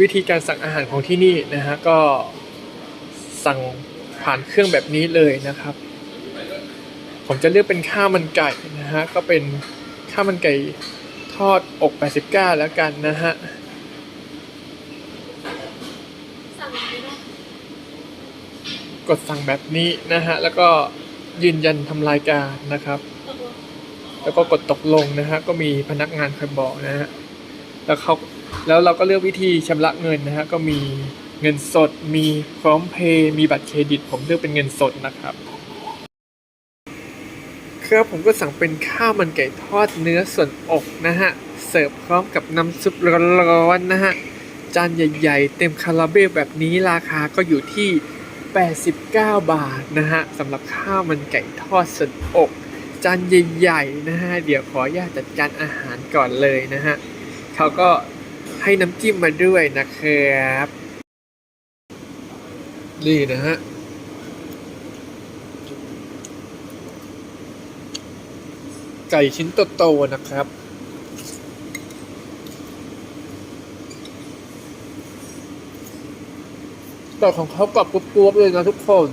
วิธีการสั่งอาหารของที่นี่นะฮะก็สั่งผ่านเครื่องแบบนี้เลยนะครับ ผมจะเลือกเป็นข้าวมันไก่นะฮะก็เป็นข้าวมันไก่ทอดอก89แล้วกันนะฮะกดสั่งแบบนี้นะฮะแล้วก็ยืนยันทำรายการนะครับ แล้วก็กดตกลงนะฮะก็มีพนักงานคอยบอกนะฮะ แล้วเขาแล้วเราก็เลือกวิธีชำระเงินนะฮะก็มีเงินสดมีพร้อมเพย์มีบัตรเครดิต ผมเลือกเป็นเงินสดนะครับ ครับผมก็สั่งเป็นข้าวมันไก่ทอดเนื้อส่วนอกนะฮะเสิร์ฟพร้อมกับน้ำซุปร้อนๆนะฮะจานใหญ่ๆ เต็มคาราเบลแบบนี้ราคาก็อยู่ที่ 89 บาทนะฮะสำหรับข้าวมันไก่ทอดส่วนอก จานใหญ่ๆนะฮะเดี๋ยวขออนุญาตจัดการอาหารก่อนเลยนะฮะ เขาก็ให้น้ำจิ้มมาด้วยนะครับ นี่นะฮะไก่ชิ้นโตๆนะครับ ต่ของเขากรอบกรุบๆเลยนะทุกคน